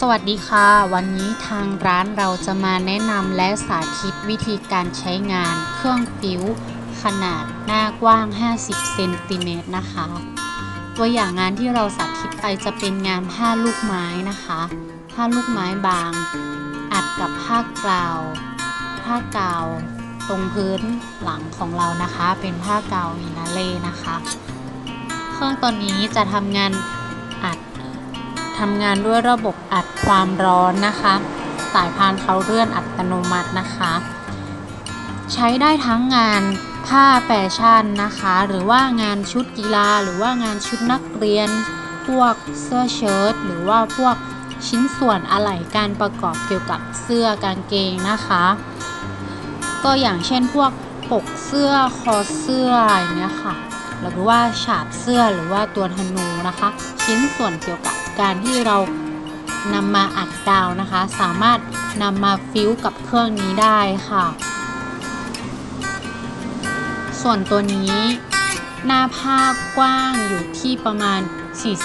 สวัสดีค่ะ วันนี้ทางร้านเราจะมาแนะนำและสาธิตวิธีการใช้งานเครื่องฟิวขนาดหน้ากว้าง 50 เซนติเมตรนะคะ ตัวอย่างงานที่เราสาธิตไปจะเป็นงานผ้าลูกไม้นะคะผ้าลูกไม้บาง อัดกับผ้ากาว ผ้ากาว ตรงพื้นหลังของเรานะคะ เป็นผ้ากาวมินาเล่นะคะ เครื่องตัวนี้จะทำงาน ทำงานด้วยระบบอัดความร้อนนะคะ สายพานเขาเลื่อนอัตโนมัตินะคะ ใช้ได้ทั้งงานผ้าแฟชั่นนะคะ หรือว่างานชุดกีฬา หรือว่างานชุดนักเรียน พวกเสื้อเชิ้ตหรือว่าพวกชิ้นส่วนอะไหล่การประกอบเกี่ยวกับเสื้อกางเกงนะคะ ก็อย่างเช่นพวกปกเสื้อคอเสื้ออย่างเงี้ยค่ะ หรือว่าฉาบเสื้อหรือว่าตัวธนูนะคะ ชิ้นส่วนเกี่ยวกับ การที่เรานำมาอัดกาวนะคะ สามารถนำมาฟิวกับเครื่องนี้ได้ค่ะ ส่วนตัวนี้ หน้าผ้ากว้างอยู่ที่ประมาณ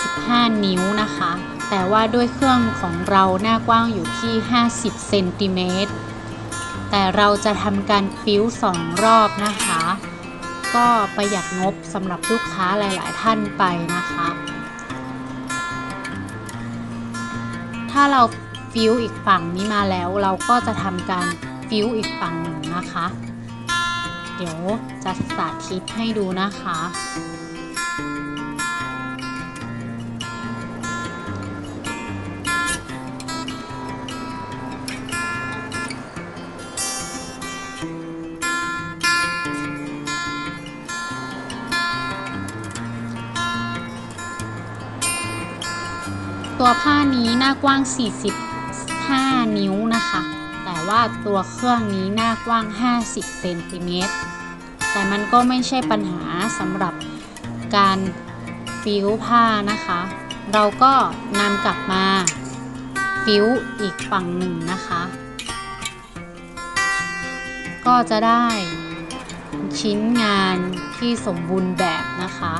45 นิ้วนะคะ แต่ว่าด้วยเครื่องของเราหน้ากว้างอยู่ที่ 50 เซนติเมตร แต่เราจะทำการฟิวสองรอบนะคะ ก็ประหยัดงบสำหรับลูกค้าหลาย ๆ ท่านไปนะคะ ถ้าเราฟิวอีกฝั่งนี้มาแล้วเราก็จะทำการฟิวอีกฝั่งหนึ่งนะคะ เดี๋ยวจะสาธิตให้ดูนะคะ ตัวผ้านี้หน้ากว้าง 45 นิ้วนะคะ แต่ว่าตัวเครื่องนี้หน้ากว้าง 50 เซนติเมตร แต่มันก็ไม่ใช่ปัญหาสำหรับการฟิวผ้านะคะ เราก็นำกลับมาฟิวอีกฝั่งหนึ่งนะคะ ก็จะได้ชิ้นงานที่สมบูรณ์แบบนะคะ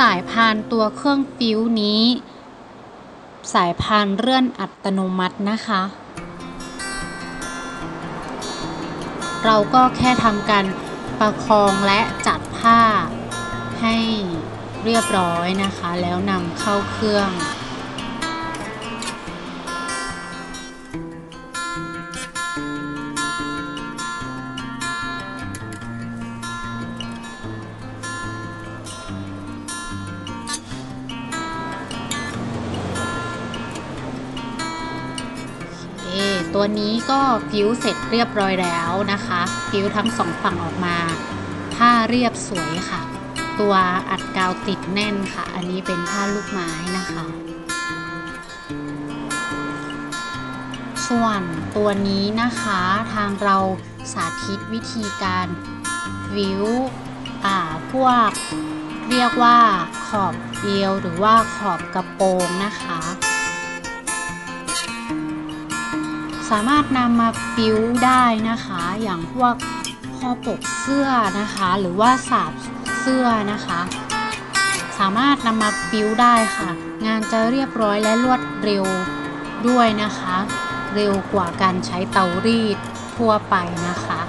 สายพานตัวเครื่องฟิวนี้ สายพานเลื่อนอัตโนมัตินะคะ เราก็แค่ทำการประคองและจัดผ้าให้เรียบร้อยนะคะ แล้วนำเข้าเครื่อง ตัวนี้ก็ฟิวเสร็จเรียบร้อยแล้วนะคะฟิวทั้งสองฝั่งออกมาผ้าเรียบสวยค่ะ ตัวอัดกาวติดแน่นค่ะ อันนี้เป็นผ้าลูกไม้นะคะ ส่วนตัวนี้นะคะทางเราสาธิตวิธีการฟิวอ่าพวกเรียกว่าขอบเอวหรือว่าขอบกระโปรงนะคะ สามารถนำมาฟิวได้นะคะ อย่างพวกคอปกเสื้อนะคะ หรือว่าสาบเสื้อนะคะ สามารถนำมาฟิวได้ค่ะ งานจะเรียบร้อยและรวดเร็วด้วยนะคะ เร็วกว่าการใช้เตารีดทั่วไปนะคะ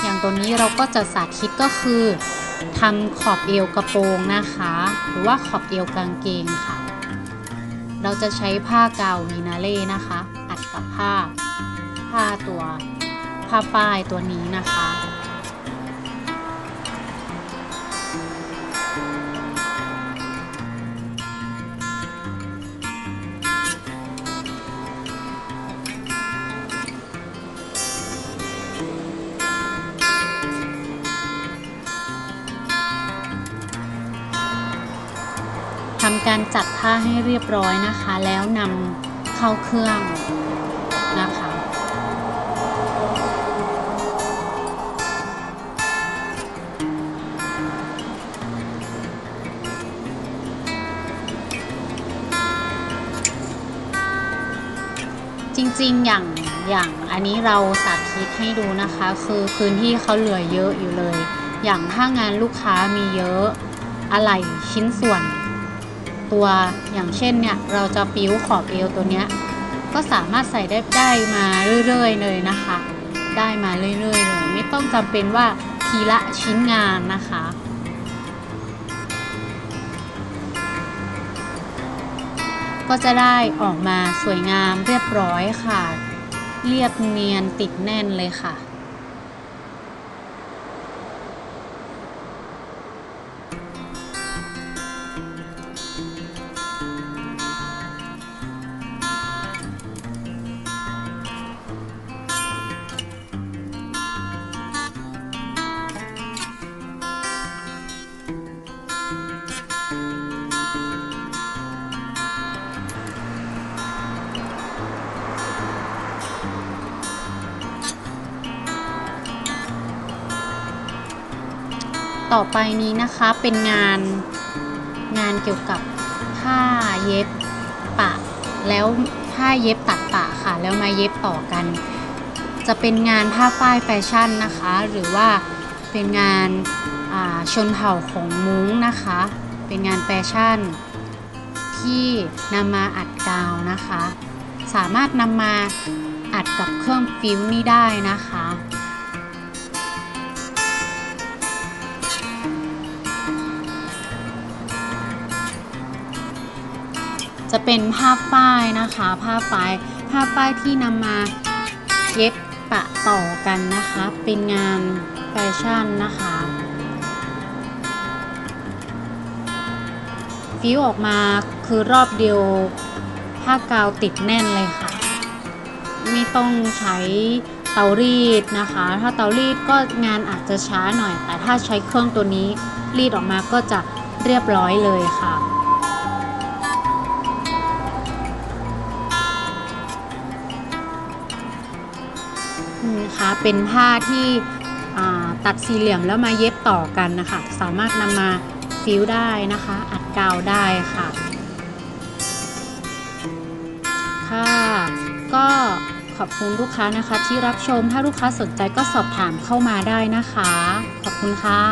อย่างตัวนี้เราก็จะสาธิตก็คือทำขอบเอวกระโปรงนะคะ หรือว่าขอบเอวกางเกงค่ะ เราจะใช้ผ้ากาววีนาเล่นะคะ อัดกับผ้าผ้าตัวผ้าป้ายตัวนี้นะคะำการจัดผ้าให้เรียบร้อยนะคะ แล้วนำเข้าเครื่องนะคะ จริงๆอย่างอย่างอันนี้เราสาธิตให้ดูนะคะ คือพื้นที่เขาเหลือเยอะอยู่เลย อย่างถ้างานลูกค้ามีเยอะอะไรชิ้นส่วน ตัว อย่างเช่นเนี่ยเราจะปิ้วขอบเอวตัวเนี้ยก็สามารถใส่ได้ได้มาเรื่อยๆเลยนะคะ ได้มาเรื่อยๆเลยไม่ต้องจำเป็นว่าทีละชิ้นงานนะคะก็จะได้ออกมาสวยงามเรียบร้อยค่ะ เรียบเนียนติดแน่นเลยค่ะ ต่อไปนี้นะคะเป็นงานงานเกี่ยวกับผ้าเย็บปะ แล้วผ้าเย็บตัดปะค่ะ แล้วมาเย็บต่อกัน จะเป็นงานผ้าฝ้ายแฟชั่นนะคะ หรือว่าเป็นงานาชนเผ่าของมุ้งนะคะ เป็นงานแฟชั่น ที่นำมาอัดกาวนะคะ สามารถนำมาอัดกับเครื่องฟิวนี่ได้นะคะ จะเป็นผ้าฝ้ายนะคะผ้าฝ้ายผ้าฝ้ายที่นำมาเย็บปะต่อกันนะคะ เป็นงานแฟชั่นนะคะฟิวออกมาคือรอบเดียวผ้ากาวติดแน่นเลยค่ะ ไม่ต้องใช้เตารีดนะคะ ถ้าเตารีดก็งานอาจจะช้าหน่อย แต่ถ้าใช้เครื่องตัวนี้รีดออกมาก็จะเรียบร้อยเลยค่ะ นะคะ เป็นผ้าที่ตัดสี่เหลี่ยมแล้วมาเย็บต่อกันนะคะ สามารถนำมาฟิวได้นะคะ อัดกาวได้ค่ะ ค่ะ ก็ขอบคุณลูกค้านะคะที่รับชม ถ้าลูกค้าสนใจก็สอบถามเข้ามาได้นะคะ ขอบคุณค่ะ